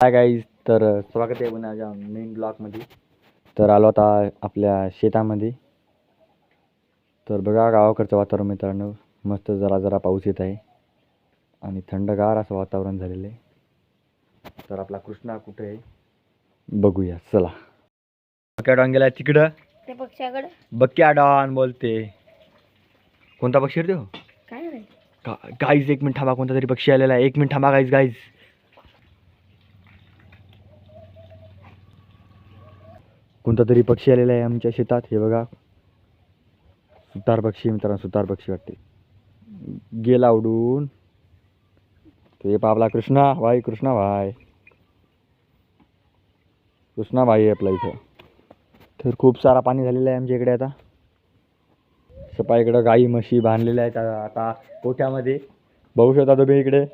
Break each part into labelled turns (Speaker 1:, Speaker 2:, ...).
Speaker 1: Hi guys तर स्वागत आहे माझ्या मेन ब्लॉकमध्ये तर आलो आता आपल्या शेतामध्ये. तर बघा गावाकडचं वातावरण मित्रांनो मस्त जरा जरा पाऊस येत आहे. आणि थंडगार असं वातावरण झालेलं आहे. तर आपला कृष्णा कुठे आहे? बघूया चला. बक्या डॉन गेला तिकडं.
Speaker 2: त्या पक्षाकडे
Speaker 1: बक्या डॉन बोलते. कोणता पक्षी रे तो
Speaker 2: काय
Speaker 1: गाईज एक मिनिट थांबा कोणता तरी पक्षी आलेला आहे. एक मिनिट थांबा गाईज गाईज कोणता तरी पक्षी आलेला आहे आमच्या शेतात. हे बघा. सुतार पक्षी मित्रांनो सुतार पक्षी वाटते. गेला उडून. ते पावला कृष्णा भाई कृष्णा भाई. कृष्णा भाई आहे आपला इथं. तर खूप सारा पाणी झालेलं आहे आमच्या इकडे आता. सपा इकडं गाई म्हशी बांधलेल्या आहेत आता कोठ्यामध्ये? बघू शकता तुम्ही इकडे.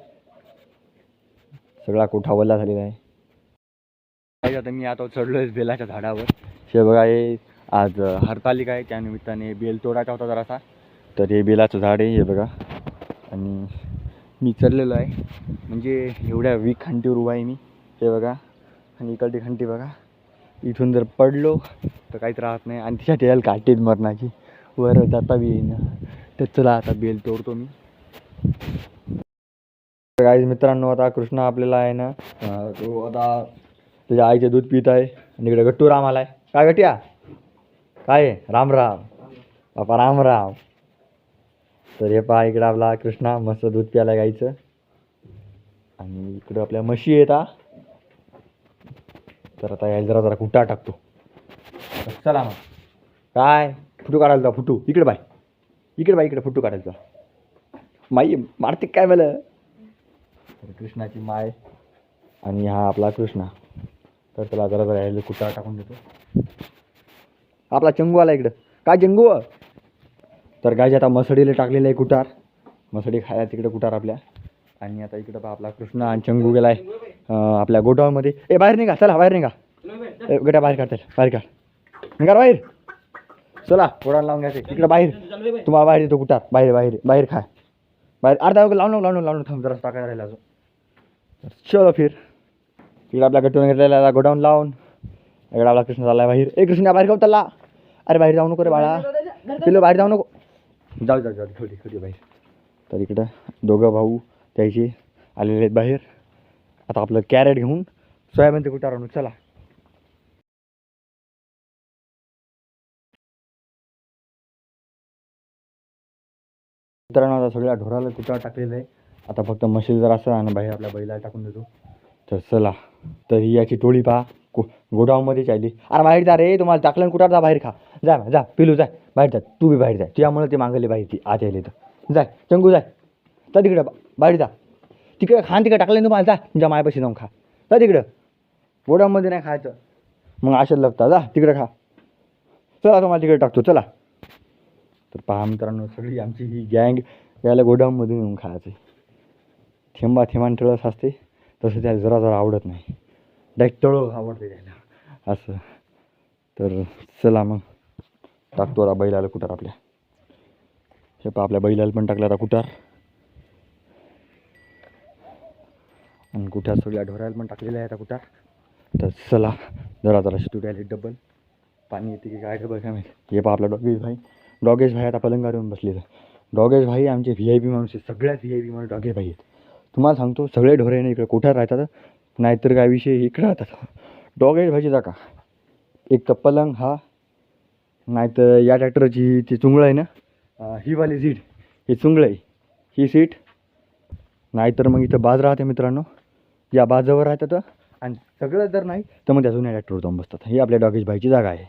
Speaker 1: सगळा कोठा वल्ला झालेला आहे. आता मी आता चढलो आहे बेलाच्या झाडावर. हे बघा हे आज हरतालिका आहे. त्यानिमित्ताने बेल तोडायचा होता जरासा. तर हे बेलाचं झाड आहे हे बघा. आणि मी चढलेलो आहे. म्हणजे एवढ्या वीक खंटीवर उभा आहे मी. हे बघा. आणि इकडची खंटी बघा. इथून जर पडलो तर काहीच राहत नाही. आणि तिच्या यायला काटेत मरणाची. वर जाता बी येईन. तर चला आता बेल तोडतो मी. काही मित्रांनो आता कृष्ण आपल्याला आहे ना तो आता त्याच्या आईचे दूध पित आहे. आणि इकडे गट्टू राम आलाय. काय गट्या? काय? आहे? राम राम. बापा राम राम. तर हे पहा इकडं आपला कृष्णा मस्त दूध प्यायला गाईचं. आणि इकडं आपल्या म्हशी येतात तर आता यायला जरा जरा कुटा टाकतो. चला मग. काय? फुटू काढायला जा फुटू. इकडे बाय. इकडे बाय इकडे फुटू काढायला जा. माई मारते काय मला? तर कृष्णाची माय आणि हा आपला कृष्णा. तर त्याला जरा जरा यायला कुठं टाकून देतो. आपला चंगू आला इकडं. काय चंगू? तर गायचे आता मसडीला टाकलेलं आहे कुटार. मसडी खायला तिकडे कुटार आपल्या. आणि आता इकडं पहा आपला कृष्णा आणि चंगू गेलाय आहे आपल्या गोडाऊनमध्ये. ए बाहेर निघा चला बाहेर निघा. ए गट्या बाहेर काढ बाहेर काढ. निघा बाहेर. चला गोडाऊन लावून घ्यायचं इकडं बाहेर. तुम्हाला बाहेर येतो कुटार. बाहेर बाहेर बाहेर खा. बाहेर अर्धा लावून लावून लावून थांब जरा टाकायला राहिला अजून. चलो फिर. तिकडे आपल्या गटून घेतलेला गोडाऊन लावून. इकडे आपला कृष्ण चालला बाहेर. ए कृष्णा बाहेर घेऊ चालला अरे बाहेर जाऊ नको रे बाळा. पिलो बाहेर जाऊ नको. जाऊ जाऊ जाऊ थोडी थोडी बाहेर. तर इकडं दोघं भाऊ त्याचे आलेले आहेत बाहेर. आता आपलं कॅरेट घेऊन सोयाबीन ते कुठं आणू. चला. मित्रांनो आता सगळ्या ढोराला कुठं टाकलेलं आहे. आता फक्त मशीन जर असं आणि बाहेर आपल्या बैला टाकून देतो. तर चला तर ही याची टोळी पहा. गो गोडाऊनमध्येच आली अरे बाहेर जा रे तुम्हाला टाकलं कुठं जा बाहेर खा. जा जा पिलू जाय बाहेर जा तू बी बाहेर जाय तुझ्यामुळे ते मागले बाहेर ती आत यायले तर. जाय चंगू जाय तर तिकडं बा- बाहेर जा. तिकडे खान तिकडे टाकलं तुम्हाला जा. तुमच्या मायापाशी जाऊन खा. जा तिकडं. गोडाऊनमध्ये नाही खायचं. मग अशाच लागतं जा तिकडं खा. चला तुम्हाला तिकडे टाकतो. चला. तर पहा मित्रांनो सगळी आमची ही गँग याला गोडाऊनमधून येऊन खायचं थेंबा थेंबान ठळस असते. तसं त्याला जरा जरा आवडत नाही. डायरेक्ट तळं आवडते त्याला. असं. तर चला मग. टाकतो आता बैलाला कुटार आपल्या. हे पहा आपल्या बैलाला पण टाकलं आता कुटार आणि कुठ्या सगळ्या ढोरायला पण टाकलेला आहे आता कुटार तर चला जरा जरा शिटू द्यायला डबल पाणी येते की काय डबल काय माहिती. हे पहा आपला डॉगेश भाई. डॉगेश भाई आता पलंगावर येऊन बसलेलं. डॉगेश भाई आमचे व्ही आय पी माणूस आहेत. सगळ्यात व्ही आय पी माणूस डॉगेश भाई आहेत. तुम्हाला सांगतो सगळे ढोरे ना इकडे कुठं राहतात नाहीतर काय विषय इकडं राहतात. डॉगेश भाईची जागा. एक तर पलंग हा. नाहीतर या ट्रॅक्टरची ती चुंगळं आहे ना? ही वाली सीट ही चुंगळं आहे. ही सीट. नाहीतर मग इथं बाज राहते मित्रांनो. या बाजावर राहतात. आणि सगळं जर नाही तर मग त्या जुन्या ट्रॅक्टरवर जाऊन बसतात. ही आपल्या डॉगेज भाईची जागा आहे.